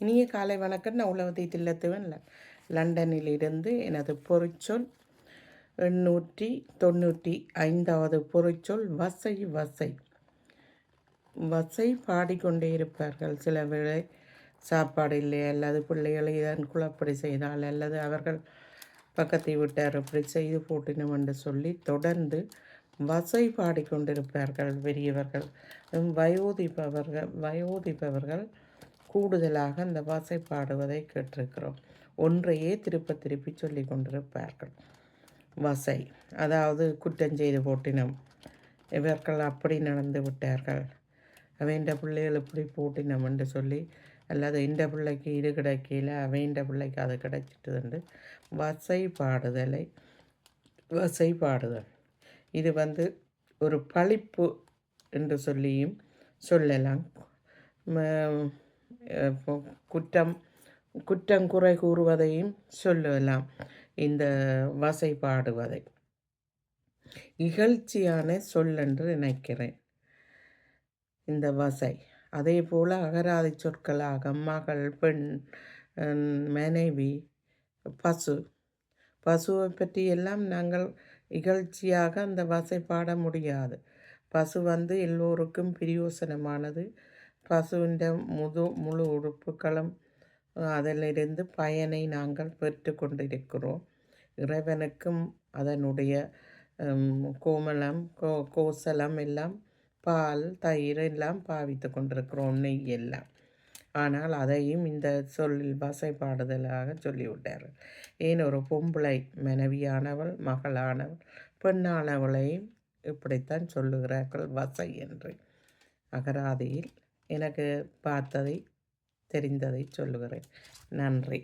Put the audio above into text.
இனிய காலை வணக்கம். நான் உழவதி தில்லத்துவன் லண்டனிலிருந்து எனது பொருட்சொல் எண்ணூற்றி தொண்ணூற்றி ஐந்தாவது பொருட்சொல் வசை வசை. வசை பாடிக்கொண்டே இருப்பார்கள். சில வேளை சாப்பாடு இல்லை அல்லது பிள்ளைகளை இதன் குழப்படி செய்தால் அல்லது அவர்கள் பக்கத்தை விட்டார் இப்படி செய்து போட்டினோம் என்று சொல்லி தொடர்ந்து வசை பாடிக்கொண்டிருப்பார்கள் பெரியவர்கள். வயோதிப்பவர்கள் வயோதிப்பவர்கள் கூடுதலாக அந்த வசை பாடுவதை கேட்டிருக்கிறோம். ஒன்றையே திருப்ப திருப்பி சொல்லி கொண்டிருப்பார்கள். வசை அதாவது குற்றஞ்செய்து போட்டினம் இவர்கள் அப்படி நடந்து விட்டார்கள். அவன்ற பிள்ளைகள் இப்படி போட்டினம் என்று சொல்லி அல்லது இந்த பிள்ளைக்கு இது கிடைக்கல அவன்ற பிள்ளைக்கு அது கிடைச்சிட்டுதுண்டு வசை பாடுதலை வசை பாடுதல். இது வந்து ஒரு பழிப்பு என்று சொல்லியும் சொல்லலாம். குற்றம் குற்றம் குறை கூறுவதையும் சொல்லலாம். இந்த வசை பாடுவதை. இகழ்ச்சியான சொல் என்று நினைக்கிறேன். இந்த வசை. அதே போல் அகராதி சொற்களாக மகள் பெண் மனைவி பசு. பசுவை பற்றி எல்லாம் நாங்கள் இகழ்ச்சியாக அந்த வசை பாட முடியாது. பசு வந்து எல்லோருக்கும் பிரயோசனமானது. பசுவின் முது முழு உறுப்புகளும் அதிலிருந்து பயனை நாங்கள் பெற்று கொண்டிருக்கிறோம். இறைவனுக்கும் அதனுடைய கோமலம் கோ கோசலம் எல்லாம் பால் தயிர் எல்லாம் பாவித்து கொண்டிருக்கிறோம் நெய் எல்லாம். ஆனால் அதையும் இந்த சொல்லில் வசை பாடுதலாக சொல்லிவிட்டார். ஏன் ஒரு பொம்பளை மனைவியானவள் மகளானவள் பெண்ணானவளையும் இப்படித்தான் சொல்லுகிறார்கள் வசை என்று. அகராதியில் எனக்கு பார்த்ததை தெரிந்ததை சொல்லுகிறேன். நன்றி.